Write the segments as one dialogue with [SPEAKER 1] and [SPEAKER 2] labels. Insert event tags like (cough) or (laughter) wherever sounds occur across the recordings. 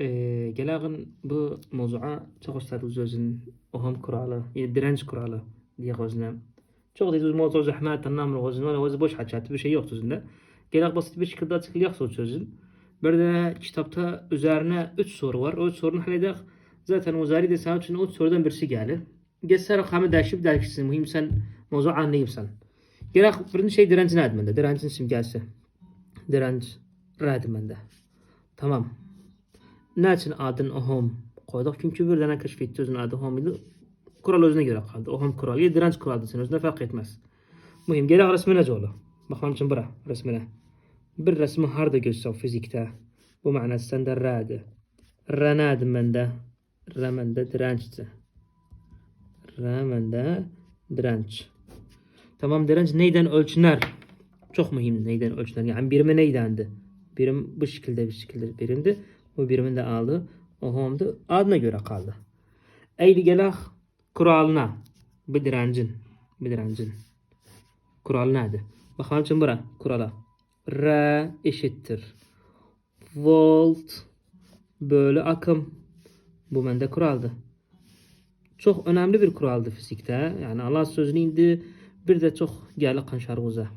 [SPEAKER 1] Ee, gelagın bu mevzuğa çok ustadız özün oham kuralı, direnç kuralı diye gözüne. Çok değil mevzu zahmet anlamlı gözüne, öyle gözü boş haçat bir şey yok sözünde. Gelag basit bir şekilde açıklayacak soru çözün. Bir de kitapta üzerine 3 soru var. O üç sorunu halledek. Zaten uzari de sana için o sorudan birisi geldi. Geçse rakamı değişip değişsin. Mühim sen mevzu anlayıpsan. Gelag birinci şey direncin adımında. Direncin simgesi. Direnç radımında. Tamam. Ne için adın ohom koyduk? Çünkü bir tane keşfetti özün adı ohom idi. Kural özüne göre kaldı. Ohom kuralı. Direnç kuralı sen özüne fark etmez. Mühim. Gelag resmine zoğlu. Bakalım için bura resmine. Bir resmi harda göster fizikte. Bu manasında rade. Renad mende. Remende dirençti. Remende direnç. Tamam direnç neyden ölçüner? Çok mühim neyden ölçüner. Yani birimi neydendi? Birim bu şekilde bir şekilde birimdi. Bu birimin de aldı. Ohomdu. Adına göre kaldı. Eyli gelah kuralına. Bir direncin. Bir direncin. Kural nedir? Bakalım şimdi bura kurala. R eşittir. Volt bölü akım. Bu bende kuraldı. Çok önemli bir kuraldı fizikte. Yani Allah sözünü indi. Bir de çok geldi kanşarımıza.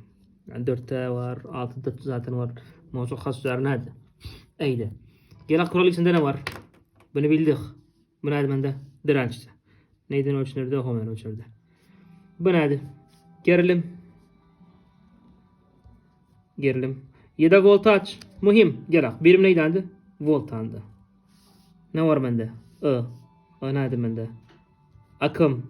[SPEAKER 1] Yani dörtte var, altıda zaten var. Mevzu has üzerineydi. Eydi. Gelen kural içinde ne var? Bunu bildik. Bu neydi bende? Dirençti. Neyden ölçülürdü? Homen ölçülürdü. Bu neydi? Gerilim. Gerilim. Ya da voltaj. Mühim. Gerek. Birim neydendi? Voltandı. Ne var bende? I. I neydi bende? Akım.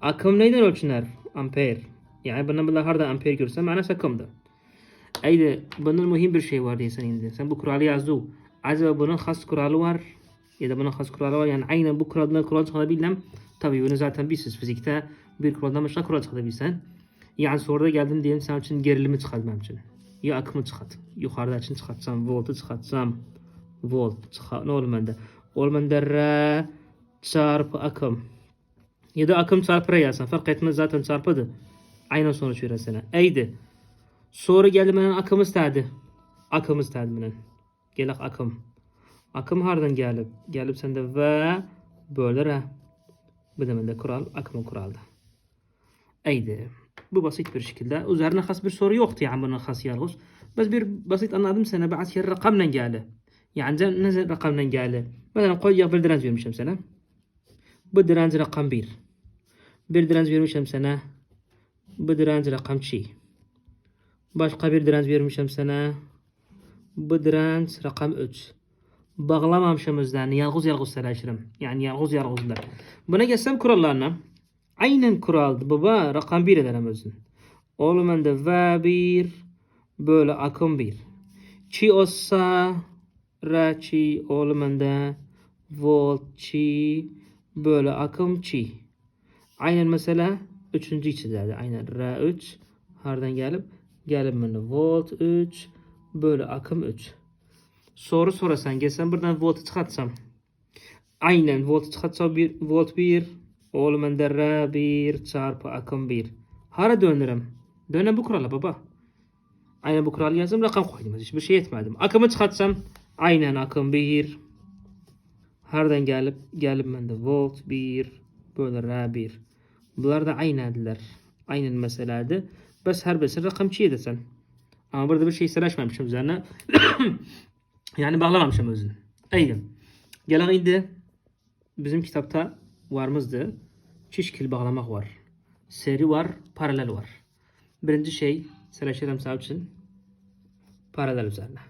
[SPEAKER 1] Akım neyden ölçünler? Amper. Yani bana bunlar harda amper görsem manası akımdı. Eydi bunun mühim bir şey var diye sen indi. Sen bu kuralı yazdı. Acaba bunun has kuralı var. Ya da bunun has kuralı var. Yani aynen bu kuraldan kural çıkarabilmem. Tabii bunu zaten bilsiz fizikte. Bir kuraldan başka kural çıkarabilsen. Yani soruda geldin diyelim sen için gerilimi çıkartmam için. Ya akımı çıkart. Yukarıda için çıkartsam, voltu çıkartsam. Volt çıkart. Ne olur bende? Olur bende R çarpı akım. Ya da akım çarpı R yazsan. Fark etmez zaten çarpıdı. Aynen sonuç verir sana. Eydi. Soru geldi bana akım istedi. Akım istedi bana. Gelak akım. Akım hardan? Gelip sende ve böyle R. Bu demende kural akımın kuraldı. Eydi. Bu basit bir şekilde. Üzerine has bir soru yoktu yani bunun has yalnız. Bas bir basit anladım sana. Bazı şey rakamla geldi. Yani ne rakamla geldi? Mesela koy ya bir direnç vermişim sana. Bu direnç rakam 1. Bir direnç vermişim sana. Bu direnç rakam 2. Başka bir direnç vermişim sana. Bu direnç rakam 3. Bağlamamışım özlerini. Yalğız yalğız sələşirim. Yani yalğız yalğızlar. Buna gelsem kurallarına. Aynen kuraldı baba. Rakam 1 ederim özün. Oğlum bende V1 böyle akım 1. Çi olsa R çi oğlum bende volt çi böyle akım çi. Aynen mesela üçüncü içindeydi. Aynen R3 hardan gelip gelip bende volt 3 böyle akım 3. Soru sorasan gelsen buradan voltu çıkartsam. Aynen volt çıkartsam bir volt 1 oğlum bende R1 çarpı akım 1. Hara dönerim. Dönem bu kurala baba. Aynen bu kuralı yazdım rakam koydum. Hiçbir şey etmedim. Akımı çıkartsam aynen akım 1. Hardan gelip gelip bende volt 1 böyle R1. Bunlar da aynıdılar. Aynen meseleydi. Bes her birisi rakam çiğ desen. Ama burada bir şey sıraşmamışım üzerine. (coughs) yani bağlamamışım özünü. Aynen. Gelen indi. Bizim kitapta varımızdı. Çeşkil bağlamak var. Seri var, paralel var. Birinci şey, sıraşırım sağ için paralel üzerine.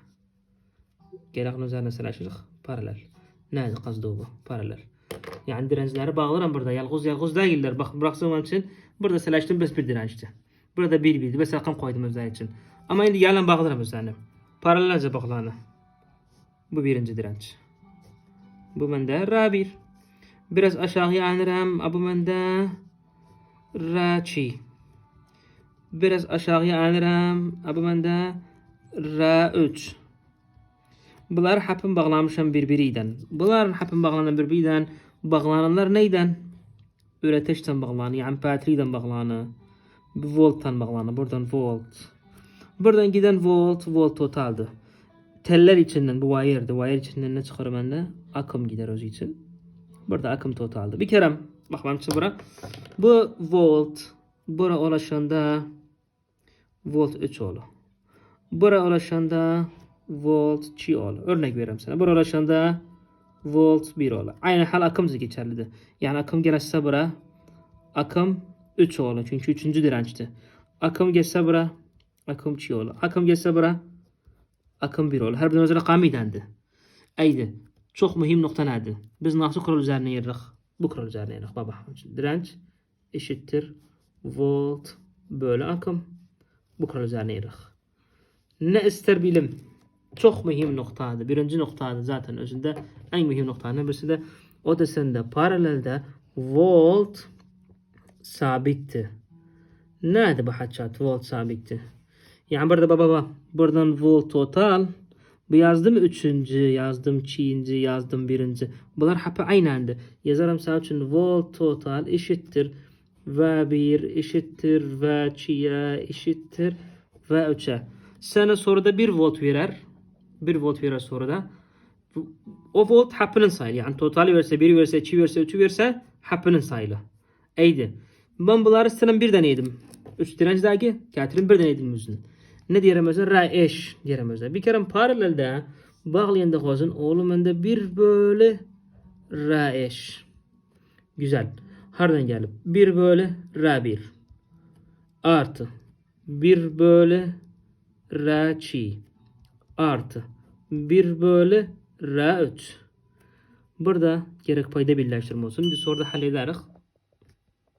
[SPEAKER 1] Geleğin üzerine sıraşırıq paralel. Nədir qazdı bu? Paralel. Yani direncileri bağlarım burada. Yalğız yalğız değiller. Bak bıraksam için burada sıraştım bes bir dirençti. Burada bir bildi. Bes rakam koydum özler için. Ama indi yalan bağlarım üzerine. Paralelce bağlanı. Bu birinci direnç. Bu bende R1. Biraz aşağıya inirim. Bu bende R2. Biraz aşağıya inirim. Bu bende R3. Bunlar hepim bağlamışım birbiriyle. Bunlar hepim bağlanan birbiriyle. Bağlananlar neyden? Üreteçten bağlanıyor. Yani bateriden bağlanıyor. Volttan bağlanıyor. Buradan volt. Buradan giden volt, volt totaldı. teller içinden bu wire'di. Wire içinden ne çıkarım bende? Akım gider özü için. Burada akım totaldı. Bir kere bakalım bura. Bu volt. Bura ulaşanda volt 3 olur. Bura ulaşanda volt 2 olur. Örnek veriyorum sana. Bura ulaşanda volt 1 olur. Aynı hal akım geçerlidir. Yani akım gelirse bura akım 3 olur. Çünkü 3. dirençti. Akım geçse bura akım 2 olur. Akım geçse bura akım 1 olur. Her birinin özü rakamı idendi. Eydi. Çok mühim nokta nedir? Biz nasıl kural üzerine yeririk? Bu kural üzerine yeririk baba. Direnç eşittir volt bölü akım. Bu kural üzerine yeririk. Ne ister bilim? Çok mühim noktadır. Birinci noktadır zaten özünde. En mühim noktalardan birisi de o da sende paralelde volt sabitti. Nerede bu haçat volt sabitti? Yani burada baba baba buradan volt total bu yazdım üçüncü, yazdım çiğinci, yazdım birinci. Bunlar hep aynı anda. Yazarım mesela için volt total eşittir V1 eşittir V2'ye eşittir V3'e. Sana soruda 1 volt verer. 1 volt verer soruda. O volt hepinin sayılı. Yani totali verse 1 verse 2 verse 3 verse hepinin sayılı. Eydi. Ben bunları sana bir deneydim. Üç direncdagi getirin bir deneydim özünü. Ne diyelim mesela? Ra eş diyelim mesela. Bir kere paralelde bağlayanda hozun oğlum bende bir böyle ra eş. Güzel. Hardan gelip bir böyle ra bir. Artı. Bir böyle ra çi. Artı. Bir böyle ra üç. Burada gerek payda birleştirme olsun. Biz orada hallederiz.